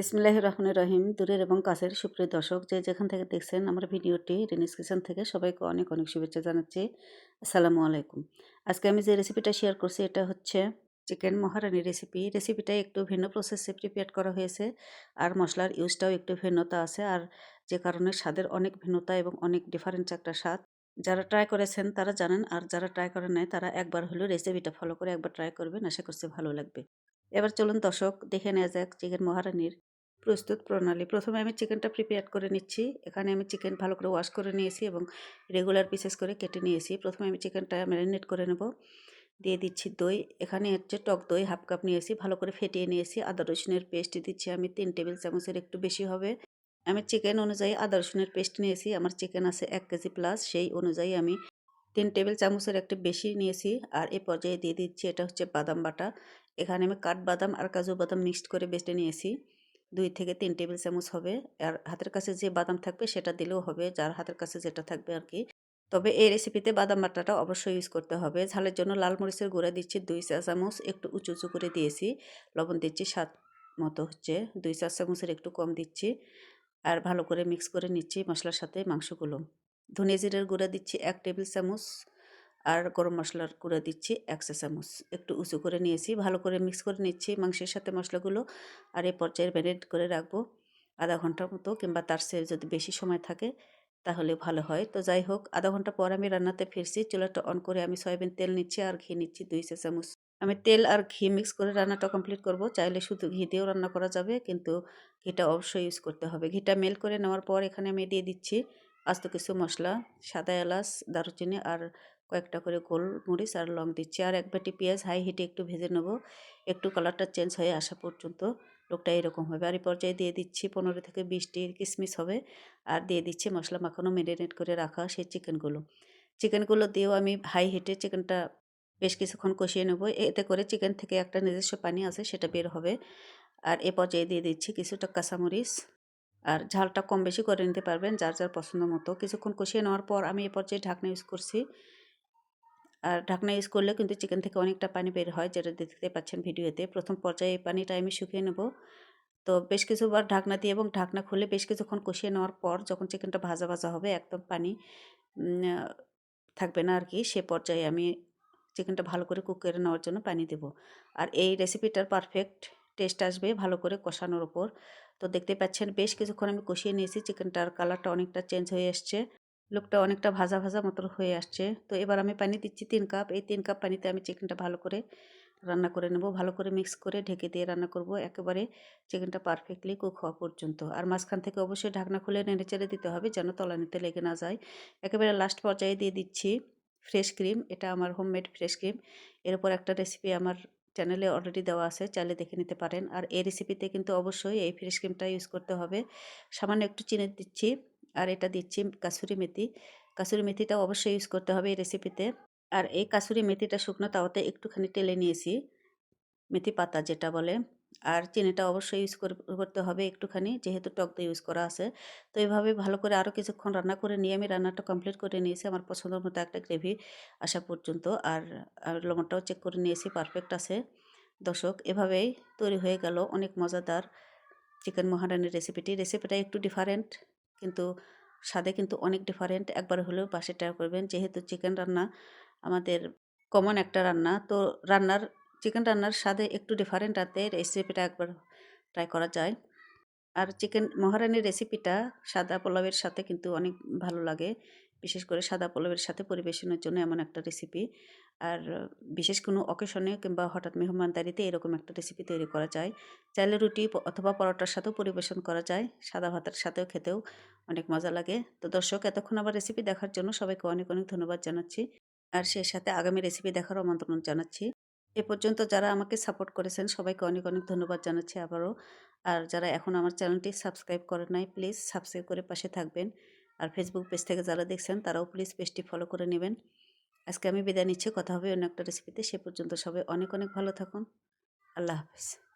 বিসমিল্লাহ রহমান রহিম। দূরের এবং কাছের সুপ্রিয় দর্শক, যে যেখান থেকে দেখছেন আমার ভিডিওটি রেনিস থেকে সবাইকে অনেক অনেক শুভেচ্ছা জানাচ্ছি। আসসালামু আলাইকুম। আজকে আমি যে রেসিপিটা শেয়ার করছি, এটা হচ্ছে চিকেন মহারানি রেসিপি রেসিপিটা একটু ভিন্ন প্রসেসে প্রিপেয়ার করা হয়েছে, আর মশলার ইউজটাও একটু ভিন্নতা আছে, আর যে কারণে স্বাদের অনেক ভিন্নতা এবং অনেক ডিফারেন্ট একটা স্বাদ। যারা ট্রাই করেছেন, তারা জানেন, আর যারা ট্রাই করেন নাই, তারা একবার হলেও রেসিপিটা ফলো করে একবার ট্রাই করবেন। আশা করছি ভালো লাগবে। এবার চলুন দর্শক, দেখে নেওয়া যাক চিকেন মহারানির প্রস্তুত প্রণালী। প্রথমে আমি চিকেনটা প্রিপেয়ার করে নিচ্ছি। এখানে আমি চিকেন ভালো করে ওয়াশ করে নিয়েছি এবং রেগুলার পিসেস করে কেটে নিয়েছি। প্রথমে আমি চিকেনটা ম্যারিনেট করে নেব। দিয়ে দিচ্ছি দই। এখানে হচ্ছে টক দই হাফ কাপ নিয়েছি। ভালো করে ফেটিয়ে নিয়েছি। আদা রসুনের পেস্ট দিচ্ছি আমি। তিন টেবিল চামচের একটু বেশি হবে। আমি চিকেন অনুযায়ী আদা রসুনের পেস্ট নিয়েছি। আমার চিকেন আছে এক কেজি প্লাস সেই অনুযায়ী আমি তিন টেবিল চামচের একটু বেশি নিয়েছি। আর এ পর্যায়ে দিয়ে দিচ্ছি এটা হচ্ছে বাদাম বাটা। এখানে আমি কাঠবাদাম আর কাজু বাদাম মিক্সড করে বেটে নিয়েছি। দুই থেকে তিন টেবিল চামচ হবে। আর হাতের কাছে যে বাদাম থাকবে সেটা দিলেও হবে, যার হাতের কাছে যেটা থাকবে আর কি তবে এই রেসিপিতে বাদাম বাটাটা অবশ্যই ইউজ করতে হবে। ঝালের জন্য লাল মরিচের গুঁড়া দিচ্ছি দুই চা চামচ, একটু উঁচু উঁচু করে দিয়েছি। লবণ দিচ্ছি স্বাদ মতো হচ্ছে, দুই চা চামচের একটু কম দিচ্ছি। আর ভালো করে মিক্স করে নিচ্ছি মশলার সাথে মাংসগুলো। ধনে জিরের গুঁড়া দিচ্ছি এক টেবিল চামচ। আর গরম মশলার গুঁড়া দিচ্ছি এক চা চামচ। একটু উঁচু করে নিয়েছি, ভালো করে মিক্স করে নিচ্ছি মাংসের সাথে মশলাগুলো। আর এই পর্যায়ে ম্যারিনেট করে রাখব আধা ঘণ্টার মতো কিংবা তার চেয়ে যদি বেশি সময় থাকে তাহলে ভালো হয়। তো যাই হোক, আধা ঘণ্টা পর আমি রান্নাতে ফিরছি, চুলাটা অন করে আমি সয়াবিন তেল নিচ্ছি আর ঘি নিচ্ছি দুই চা চামচ। আমি তেল আর ঘি মিক্স করে রান্নাটা কমপ্লিট করব। চাইলে শুধু ঘি দিয়েও রান্না করা যাবে, কিন্তু ঘিটা অবশ্যই ইউজ করতে হবে। ঘিটা মেল করে নেওয়ার পর এখানে আমি দিয়ে দিচ্ছি আস্ত কিছু মশলা, সাদা এলাচ, দারুচিনি আর কয়েকটা করে গোলমরিচ আর লং দিচ্ছি। আর এক বাটি পেঁয়াজ হাই হিটে একটু ভেজে নেব। একটু কালারটা চেঞ্জ হয়ে আসা পর্যন্ত লোকটা এরকম হবে। আর এই পর্যায়ে দিয়ে দিচ্ছি পনেরো থেকে বিশটি কিশমিশ হবে। আর দিয়ে দিচ্ছি মশলা মাখানো ম্যারিনেট করে রাখা সেই চিকেনগুলো চিকেনগুলো দিয়েও আমি হাই হিটে চিকেনটা বেশ কিছুক্ষণ কষিয়ে নেব। এতে করে চিকেন থেকে একটা নিজস্ব পানি আছে সেটা বের হবে। আর এ পর্যায়ে দিয়ে দিচ্ছি কিছুটা কাঁচামরিচ। আর ঝালটা কম বেশি করে নিতে পারবেন যার যার পছন্দ মতো। কিছুক্ষণ কষিয়ে নেওয়ার পর আমি এ পর্যায়ে ঢাকনা ইউজ করছি। আর ঢাকনা ইউজ করলে কিন্তু চিকেন থেকে অনেকটা পানি বের হয়, যেটা দেখতে পাচ্ছেন ভিডিওতে। প্রথম পর্যায়ে এই পানিটা আমি শুকিয়ে নেব। তো বেশ কিছুবার ঢাকনা দিয়ে এবং ঢাকনা খুলে বেশ কিছুক্ষণ কষিয়ে নেওয়ার পর যখন চিকেনটা ভাজা ভাজা হবে, একদম পানি থাকবে না আর কি সে পর্যায়ে আমি চিকেনটা ভালো করে কুক করে নেওয়ার জন্য পানি দেব। আর এই রেসিপিটার পারফেক্ট টেস্ট আসবে ভালো করে কষানোর ওপর। তো দেখতে পাচ্ছেন বেশ কিছুক্ষণ আমি কষিয়ে নিয়েছি চিকেনটার কালারটা অনেকটা চেঞ্জ হয়ে এসছে লুকটা অনেকটা ভাজা ভাজা মতো হয়ে আসছে। তো এবার আমি পানি দিচ্ছি তিন কাপ। এই তিন কাপ পানিতে আমি চিকেনটা ভালো করে রান্না করে নেব। ভালো করে মিক্স করে ঢেকে দিয়ে রান্না করব। একেবারে চিকেনটা পারফেক্টলি কুক হওয়া পর্যন্ত। আর মাঝখান থেকে অবশ্যই ঢাকনা খুলে নেড়ে চেড়ে দিতে হবে যেন তলানিতে লেগে না যায়। একেবারে লাস্ট পর্যায়ে দিয়ে দিচ্ছি ফ্রেশ ক্রিম এটা আমার হোমমেড ফ্রেশ ক্রিম এর উপর একটা রেসিপি আমার চ্যানেলে অলরেডি দেওয়া আছে। চাইলে দেখে নিতে পারেন। আর এই রেসিপিতে কিন্তু অবশ্যই এই ফ্রেশ ক্রিমটা ইউজ করতে হবে। সামান্য একটু চিনি দিচ্ছি। আর এটা দিচ্ছি কাসুরি মেথি। কাসুরি মেথিটা অবশ্যই ইউজ করতে হবে এই রেসিপিতে আর এই কাসুরি মেথিটা শুকনো তাওয়াতে একটুখানি টেলে নিয়েছি, মেথি পাতা যেটা বলে। আর চিনিটা অবশ্যই ইউজ করতে হবে একটুখানি, যেহেতু টক দই ইউজ করা আছে। তো এইভাবে ভালো করে আরও কিছুক্ষণ রান্না করে নিয়ে আমি রান্নাটা কমপ্লিট করে নিয়েছি, আমার পছন্দ মতো একটা গ্রেভি আসা পর্যন্ত। আর লবণটাও চেক করে নিয়েছি পারফেক্ট আছে। দর্শক, এভাবেই তৈরি হয়ে গেল অনেক মজাদার চিকেন মহারানির রেসিপিটি রেসিপিটা একটু ডিফারেন্ট কিন্তু স্বাদে কিন্তু অনেক ডিফারেন্ট একবার হলেও পাশে ট্রাই করবেন। যেহেতু চিকেন রান্না আমাদের কমন একটা রান্না, তো রান্নার চিকেন রান্নার স্বাদে একটু ডিফারেন্ট আতে রেসিপিটা একবার ট্রাই করা যায়। আর চিকেন মহারানির রেসিপিটা সাদা পোলাওয়ের সাথে কিন্তু অনেক ভালো লাগে। বিশেষ করে সাদা পোলাওয়ের সাথে পরিবেশনের জন্য এমন একটা রেসিপি আর বিশেষ কোনো অকেশনে কিংবা হঠাৎ মেহমানদারিতে এরকম একটা রেসিপি তৈরি করা যায়। চাইলে রুটি অথবা পরোটার সাথেও পরিবেশন করা যায়। সাদা ভাতের সাথেও খেতেও অনেক মজা লাগে। তো দর্শক, এতক্ষণ আবার রেসিপি দেখার জন্য সবাইকে অনেক অনেক ধন্যবাদ জানাচ্ছি। আর সেই সাথে আগামী রেসিপি দেখার আমন্ত্রণ জানাচ্ছি। এ পর্যন্ত যারা আমাকে সাপোর্ট করেছেন, সবাইকে অনেক অনেক ধন্যবাদ জানাচ্ছি আবারও। আর যারা এখন আমার চ্যানেলটি সাবস্ক্রাইব করেন নাই প্লিজ সাবস্ক্রাইব করে পাশে থাকবেন। আর ফেসবুক পেজ থেকে যারা দেখছেন, তারাও প্লিজ পেজটি ফলো করে নেবেন। আজকে আমি বিদায় নিচ্ছি, কথা হবে অন্য একটা রেসিপিতে সে পর্যন্ত সবাই অনেক অনেক ভালো থাকুন। আল্লাহ হাফিজ।